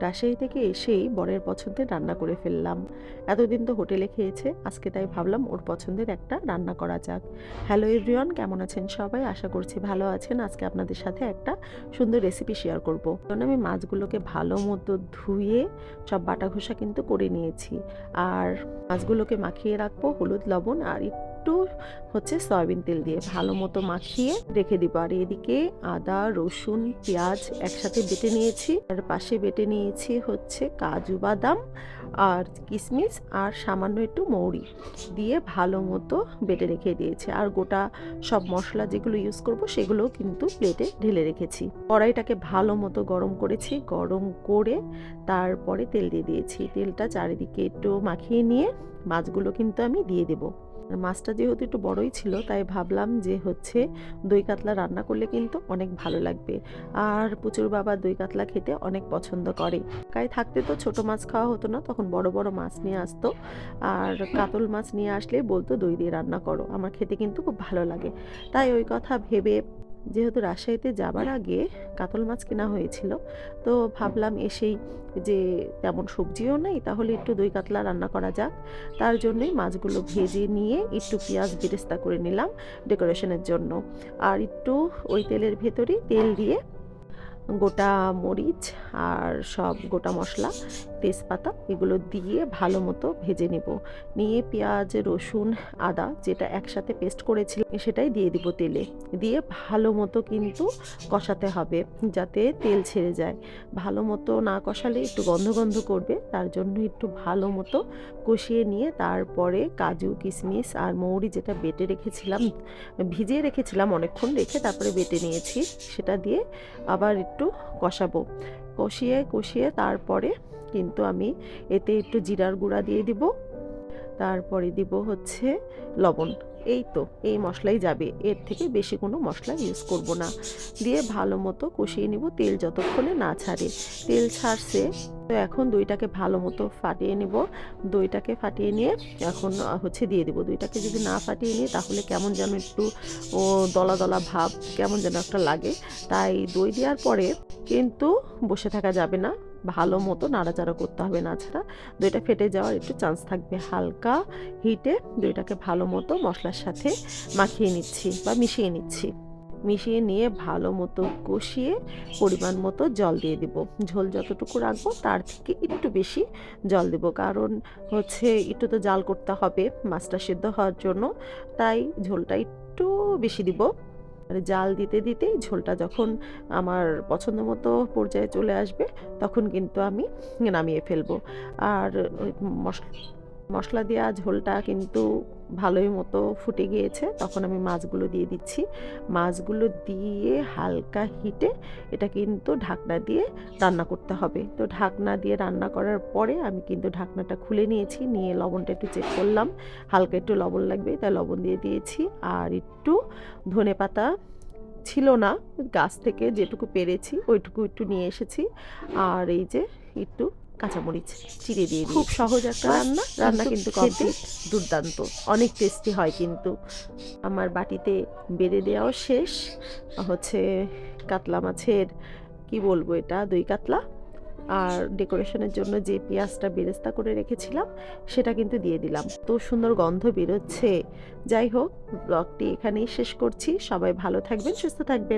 রাজশাহী থেকে এসেই বরের পছন্দের রান্না করে ফেললাম। এতদিন তো হোটেলে খেয়েছে, আজকে তাই ভাবলাম ওর পছন্দের একটা রান্না করা যাক। হ্যালো এভরিওয়ান, কেমন আছেন সবাই? আশা করছি ভালো আছেন। আজকে আপনাদের সাথে একটা সুন্দর রেসিপি শেয়ার করব। কারণ আমি মাছগুলোকে ভালো মতো ধুয়ে সব বাটা ঘষা কিন্তু করে নিয়েছি। আর মাছগুলোকে মাখিয়ে রাখব হলুদ, লবণ আর একটু হচ্ছে সয়াবিন তেল দিয়ে ভালো মতো মাখিয়ে রেখে দিব। আর এদিকে আদা, রসুন, পেঁয়াজ একসাথে বেটে নিয়েছি। আর পাশে বেটে নিয়েছি হচ্ছে কাজু বাদাম আর কিশমিশ আর সামান্য একটু মৌরি দিয়ে ভালো মতো বেটে রেখে দিয়েছি। আর গোটা সব মশলা যেগুলো ইউজ করব সেগুলোও কিন্তু প্লেটে ঢেলে রেখেছি। কড়াইটাকে ভালো মতো গরম করেছি, গরম করে তারপরে তেল দিয়ে দিয়েছি। তেলটা চারিদিকে একটু মাখিয়ে নিয়ে মাছগুলো কিন্তু আমি দিয়ে দেবো। আর মাছটা যেহেতু একটু বড়ই ছিল, তাই ভাবলাম যে হচ্ছে দই কাতলা রান্না করলে কিন্তু অনেক ভালো লাগবে। আর পুচুর বাবা দই কাতলা খেতে অনেক পছন্দ করে। কাই থাকতে তো ছোট মাছ খাওয়া হতো না, তখন বড় বড় মাছ নিয়ে আসতো। আর কাতল মাছ নিয়ে আসলে বলতো দই দিয়ে রান্না করো, আমার খেতে কিন্তু খুব ভালো লাগে। তাই ওই কথা ভেবে যেহেতু রাজশাহীতে যাবার আগে কাতল মাছ কেনা হয়েছিল, তো ভাবলাম এসেই যে তেমন সবজিও নেই, তাহলে একটু দই কাতলা রান্না করা যাক। তার জন্যই মাছগুলো ভেজে নিয়ে একটু পেঁয়াজ বেরেস্তা করে নিলাম ডেকোরেশনের জন্য। আর একটু ওই তেলের ভেতরেই তেল দিয়ে গোটা মরিচ আর সব গোটা মশলা, তেজপাতা এগুলো দিয়ে ভালো মতো ভেজে নেব। নিয়ে পেঁয়াজ, রসুন, আদা যেটা একসাথে পেস্ট করেছিলাম সেটাই দিয়ে দিব তেলে। দিয়ে ভালো মতো কিন্তু কষাতে হবে যাতে তেল ছেড়ে যায়। ভালো মতো না কষালে একটু গন্ধ গন্ধ করবে, তার জন্য একটু ভালো মতো কষিয়ে নিয়ে তারপরে কাজু, কিশমিশ আর মৌরি যেটা বেটে রেখেছিলাম, ভিজিয়ে রেখেছিলাম অনেকক্ষণ রেখে তারপরে বেটে নিয়েছি। সেটা দিয়ে আবার একটু কষাবো। কষিয়ে কষিয়ে তারপরে কিন্তু আমি এতে একটু জিরার গুঁড়া দিয়ে দিব। তারপরে দিব হচ্ছে লবণ। এই তো, এই মশলাই যাবে। এর থেকে বেশি কোনো মশলা ইউজ করব না। দিয়ে ভালো মতো কষিয়ে নিব তেল যতক্ষণে না ছাড়ে। তেল ছাড়ছে, তো এখন দইটাকে ভালো মতো ফাটিয়ে নিব। দইটাকে ফাটিয়ে নিয়ে এখন হচ্ছে দিয়ে দিব। দইটাকে যদি না ফাটিয়ে নিই তাহলে কেমন যেন একটু, ও দলা দলা ভাব, কেমন যেন একটা লাগে। তাই দই দেওয়ার পরে কিন্তু বসে থাকা যাবে না। ভালো মতো নাড়াচাড়া করতে হবে না। ছাড়া দইটা ফেটে যাওয়ার একটু চান্স থাকবে। হালকা হিটে দইটাকে ভালো মতো মশলার সাথে মাখিয়ে নিচ্ছি বা মিশিয়ে নিচ্ছি। মিশিয়ে নিয়ে ভালো মতো কষিয়ে পরিমাণ মতো জল দিয়ে দিব। ঝোল যতটুকু রাখব তার থেকে একটু বেশি জল দেব। কারণ হচ্ছে একটু তো জাল করতে হবে, মাছটা সিদ্ধ হওয়ার জন্য। তাই ঝোলটা একটু বেশি দিব। জাল দিতে দিতে ঝোলটা যখন আমার পছন্দ মতো পর্যায়ে চলে আসবে, তখন কিন্তু আমি নামিয়ে ফেলব। আর মশলা মশলা দেওয়া ঝোলটা কিন্তু ভালোই মতো ফুটে গিয়েছে। তখন আমি মাছগুলো দিয়ে দিচ্ছি। মাছগুলো দিয়ে হালকা হিটে এটা কিন্তু ঢাকনা দিয়ে রান্না করতে হবে। তো ঢাকনা দিয়ে রান্না করার পরে আমি কিন্তু ঢাকনাটা খুলে নিয়েছি। নিয়ে লবণটা একটু চেক করলাম। হালকা একটু লবণ লাগবে, তাই লবণ দিয়ে দিয়েছি। আর একটু ধনে পাতা ছিল না, গাছ থেকে যেটুকু পেরেছি, ওইটুকু একটু নিয়ে এসেছি। আর এই যে একটু কাঁচামরিচ চিড়ে দিয়ে খুব সহজ একটা রান্না রান্না কিন্তু খেতে দুর্দান্ত। অনেক টেস্টি হয় কিন্তু। আমার বাটিতে বেড়ে দেওয়াও শেষ। হচ্ছে কাতলা মাছের কি বলব এটা দই কাতলা। আর ডেকোরেশনের জন্য যে পেঁয়াজটা বেরেস্তা করে রেখেছিলাম সেটা কিন্তু দিয়ে দিলাম। তো সুন্দর গন্ধ বেরোচ্ছে। যাই হোক ব্লগটি এখানেই শেষ করছি। সবাই ভালো থাকবেন সুস্থ থাকবেন।